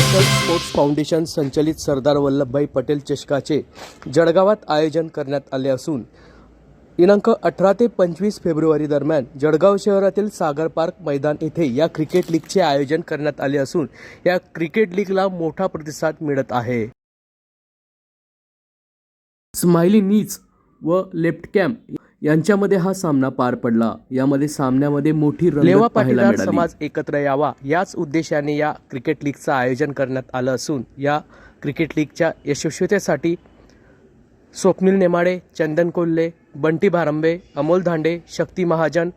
National sports foundation संचलित सरदार वल्लभभाई पटेल चषकाचे जळगावात आयोजन करण्यात आले असून दिनांक अठरा ते पंचवीस फेब्रुवारी दरम्यान जळगाव शहरातील सागर पार्क मैदान येथे या क्रिकेट लीगचे आयोजन करण्यात आले असून या क्रिकेट लीगला मोठा प्रतिसाद मिळत आहे. स्माइली नीज व लेफ्ट कॅम्प यांच्यामध्ये हा सामना पार पडला. यामध्ये सामन्यामध्ये मोठी लेवा पाटीदार समाज एकत्र यावा याच उद्देशाने या क्रिकेट लीगचं आयोजन करण्यात आलं असून या क्रिकेट लीगच्या यशस्वीतेसाठी स्वप्नील नेमाडे चंदन कोल्हे बंटी भारंबे अमोल धांडे शक्ती महाजन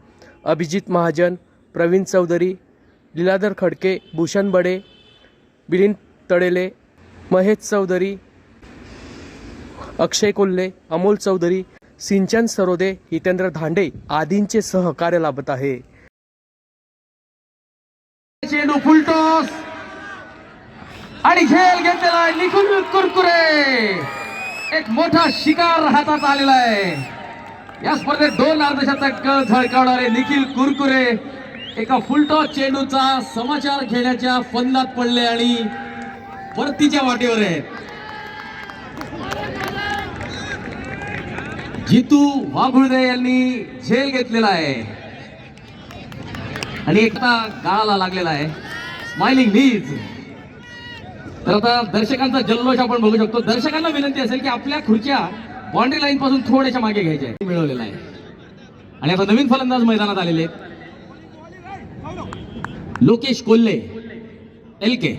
अभिजित महाजन प्रवीण चौधरी लीलाधर खडके भूषण बडे बिलिन तडेले महेश चौधरी अक्षय कोल्हे अमोल चौधरी सिंचन सरोदे हितेंद्र धांडे आदींचे सहकार्य लाभत आहे. चेंडू फुलटॉस आणि खेळ घेतलेला आहे कुरकुरे. एक मोठा शिकार हातात आलेला आहे. या स्पर्धेत दोन अर्धशतक झळकावणारे निखिल कुरकुरे एका फुलटॉस चेंडूचा समाचार घेण्याच्या फंदात पडले आणि परतीच्या वाटेवर आहेत. जितू वाघुळदे यांनी झेल घेतलेला आहे. आणि एकटा गाळाला लागलेला आहे. स्माइलिंग नीज तर आता दर्शकांचा जल्लोष आपण बघू शकतो. दर्शकांना विनंती असेल की आपल्या खुर्च्या बाउंड्री लाईन पासून थोड्याशा मागे घ्यायच्या आहे मिळवलेला आहे. आणि आता नवीन फलंदाज मैदानात आलेले आहेत. लोकेश कोल्हे एल के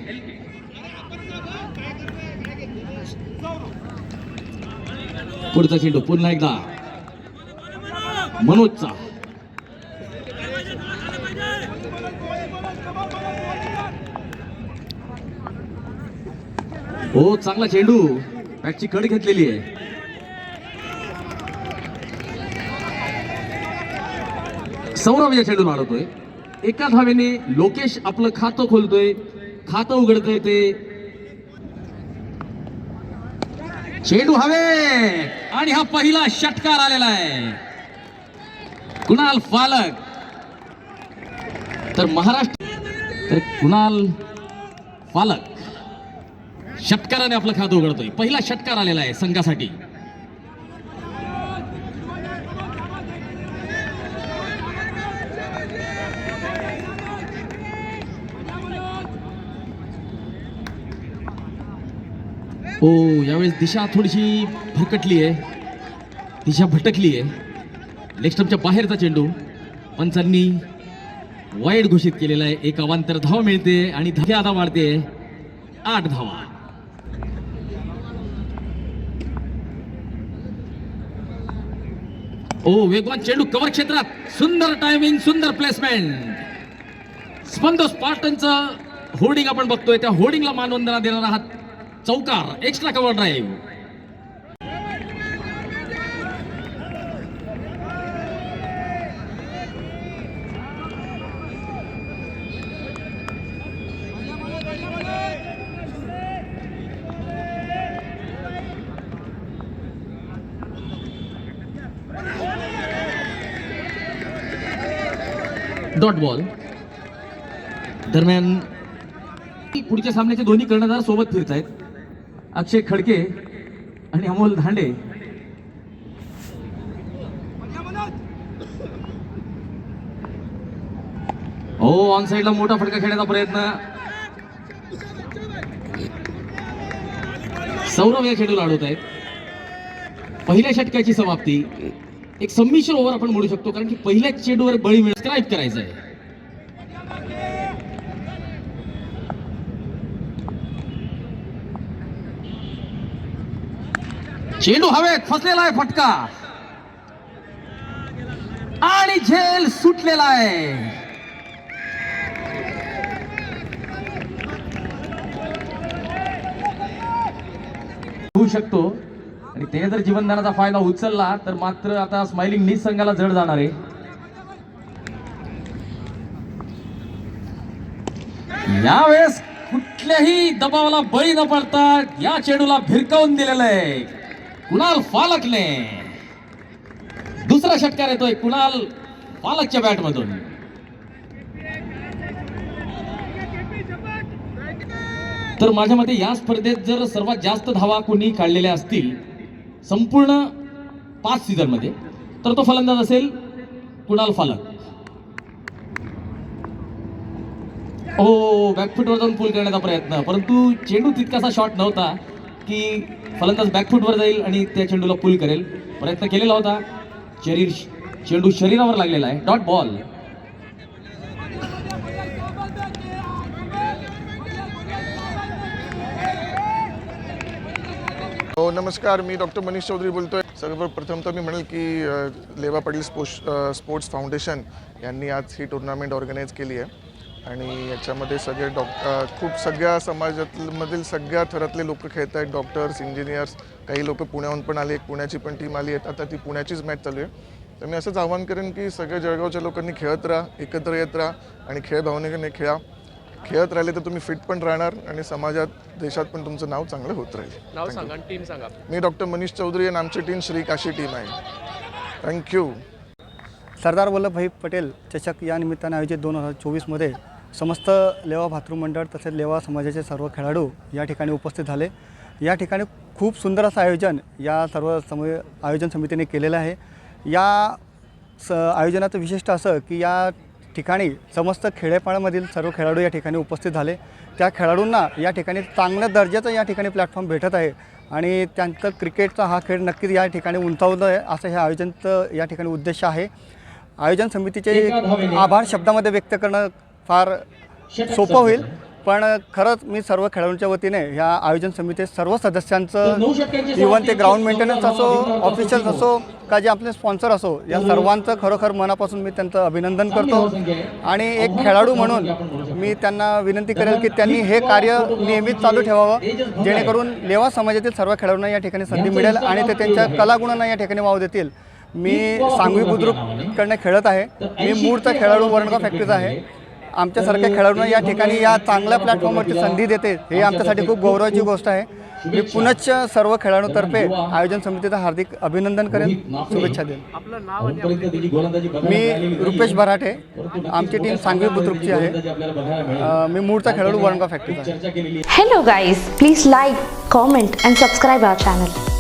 पुढचा चेंडू पुन्हा एकदा. मनोजचा. हो चांगला चेंडू बॅटची कड घेतलेली आहे. सौरभ या चेंडू मारतोय एका धावेने लोकेश आपलं खातं खोलतोय. खातं उघडतोय ते. चेंडू हवे. आणि हा पहिला षटकार आलेला आहे. कुणाल फालक. तर महाराष्ट्र तर कुणाल फालक. षटकाराने आपलं खातं उघडतोय. पहिला षटकार आलेला आहे संघासाठी. हो यावेळेस दिशा थोडीशी भरकटली आहे. दिशा भटकली आहे. लेगस्टमच्या बाहेरचा चेंडू पंचांनी वाईट घोषित केलेला आहे. एक अवांतर धाव मिळते आणि धाव्या आता वाढते. आठ धावा. ओ वेगवान चेंडू कवर क्षेत्रात. सुंदर टायमिंग सुंदर प्लेसमेंट स्पंद स्पार्टनचं होर्डिंग आपण बघतोय. त्या होर्डिंगला मानवंदना देणारा हा चौकार extra cover drive dot ball दरम्यान पुढच्या सामन्याचे दोन्ही कर्णधार सोबत फिरत आहेत अक्षय खडके आणि अमोल धांडे. हो ऑन साईडला मोठा फटका खेळण्याचा प्रयत्न. सौरभ या चेंडूला अडवत आहेत. पहिल्या षटकाची समाप्ती. एक संमिश्र ओव्हर आपण म्हणू शकतो कारण की पहिल्या चेंडूवर बळी मिळ स्क्राईब करायचं आहे. चेंडू हवेत फसलेला आहे फटका. आणि झेल सुटलेला आहे. होऊ शकतो. आणि ते जर जीवनदानाचा फायदा उचलला तर मात्र आता स्माइलिंग नीस संघाला जड जाणार आहे. यावेळेस कुठल्याही दबावाला बळी न पडता या चेंडूला भिरकावून दिलेलं आहे. कुणाल फालकने दुसरा षटकार येतोय कुणाल फालकच्या बॅटमधून तर माझ्या मते या स्पर्धेत जर सर्वात जास्त धावा कोणी काढलेल्या असतील संपूर्ण पाच सीझनमध्ये तर तो फलंदाज असेल कुणाल फालक. हो बॅकफुटवर जाऊन पूल करण्याचा प्रयत्न परंतु चेंडू तितकासा शॉट नव्हता. की फलंदाज बॅकफुटवर जाईल आणि त्या चेंडूला पूल करेल. प्रयत्न केलेला होता. शरीर चेंडू शरीरावर लागलेला आहे. डॉट बॉल हो नमस्कार. मी डॉक्टर मनीष चौधरी बोलतोय. सर्वप्रथम तर मी म्हणेल की लेवा पाटील स्पोर्ट्स स्पोर्ट्स फाउंडेशन यांनी आज ही टुर्नामेंट ऑर्गनाईज केली आहे. आणि याच्यामध्ये सगळे डॉक अ, खूप सगळ्या समाजातमधील सगळ्या थरातले लोक खेळत आहेत डॉक्टर्स इंजिनियर्स काही लोक पुण्याहून पण आले एक पुण्याची पण टीम आली आहे आता ती पुण्याचीच मॅच चालू आहे. तर मी असंच आवाहन करेन की सगळ्या जळगावच्या लोकांनी खेळत राहा एकत्र येत राहा आणि खेळ भावनेने खेळा. खेळत राहिले तर तुम्ही फिट पण राहणार आणि समाजात देशात पण तुमचं नाव चांगलं होत राहील. नाव सांगा टीम सांगा. मी डॉक्टर मनीष चौधरी आणि आमची टीम श्री काशी टीम आहे. थँक्यू सरदार वल्लभभाई पटेल चषक या निमित्ताने आयोजित दोन हजार चोवीसमध्ये समस्त लेवा भातृमंडळ तसेच लेवा समाजाचे सर्व खेळाडू या ठिकाणी उपस्थित झाले. या ठिकाणी खूप सुंदर असं आयोजन या सर्व सम आयोजन समितीने केलेलं आहे. या स आयोजनाचं विशिष्ट असं की या ठिकाणी समस्त खेडेपाड्यामधील सर्व खेळाडू या ठिकाणी उपस्थित झाले. त्या खेळाडूंना या ठिकाणी चांगल्या दर्जाचं या ठिकाणी प्लॅटफॉर्म भेटत आहे आणि त्यांचं क्रिकेटचा हा खेळ नक्कीच या ठिकाणी उंचावलं आहे असं हे आयोजनचं या ठिकाणी उद्देश आहे. आयोजन समितीचे आभार शब्दामध्ये व्यक्त करणं फार सोपं होईल. पण खरंच मी सर्व खेळाडूंच्या वतीने ह्या आयोजन समितीचे सर्व सदस्यांचं इव्हन ते ग्राउंड मेंटेनन्स असो ऑफिशियल्स असो का जे आपले स्पॉन्सर असो या सर्वांचं खरोखर मनापासून मी त्यांचं अभिनंदन करतो. आणि एक खेळाडू म्हणून मी त्यांना विनंती करेल की त्यांनी हे कार्य नियमित चालू ठेवावं जेणेकरून लेवा समाजातील सर्व खेळाडूंना या ठिकाणी संधी मिळेल आणि ते त्यांच्या कलागुणांना या ठिकाणी वाव देतील. मी सांगवी बुद्रुककडनं खेळत आहे. मी मूळचा खेळाडू वरणगाव फॅक्टरीचा आहे. आमच्यासारख्या खेळाडूंना या ठिकाणी या चांगल्या प्लॅटफॉर्मवरती संधी देते. हे आमच्यासाठी खूप गौरवाची गोष्ट आहे. मी पुनश्च सर्व खेळाडूंतर्फे आयोजन समितीचं हार्दिक अभिनंदन करेन. शुभेच्छा देईन. आपलं नाव आणि मी रुपेश बराठे. आमची टीम सांगवी बुद्रुकची आहे. मी मूळचा खेळाडू वरणगाव फॅक्टरीचा आहे. Hello guys, please like, comment and subscribe our channel.